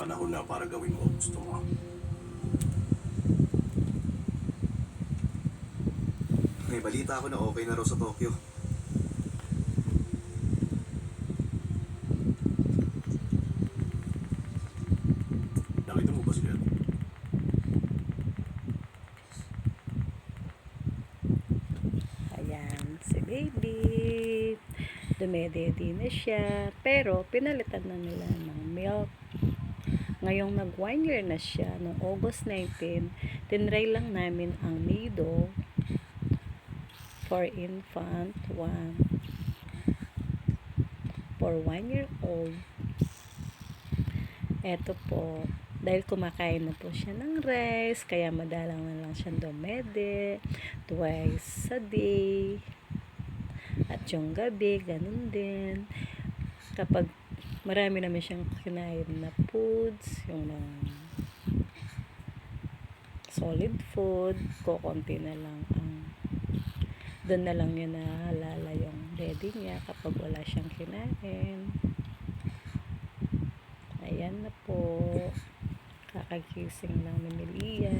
Panahon na para gawin mo gusto mo. May balita ako na okay na raw sa Tokyo. Nakita mo ba sila? Ayan, si baby. Dumedede na siya. Pero, pinalitan na nila ng milk. Ngayong nag one year na siya, noong August 19, tinry lang namin ang nido for infant one. For one year old. Eto po, dahil kumakain na po siya ng rice, kaya madalang na lang siyang dumede, twice a day. At yung gabi, ganun din. Kapag marami naman siyang kinain na foods, yung mga solid food, kukunti na lang ang doon na lang niya nahalala yung daddy niya kapag wala siyang kinain. Ayan na po. Kakagising lang ni Melia.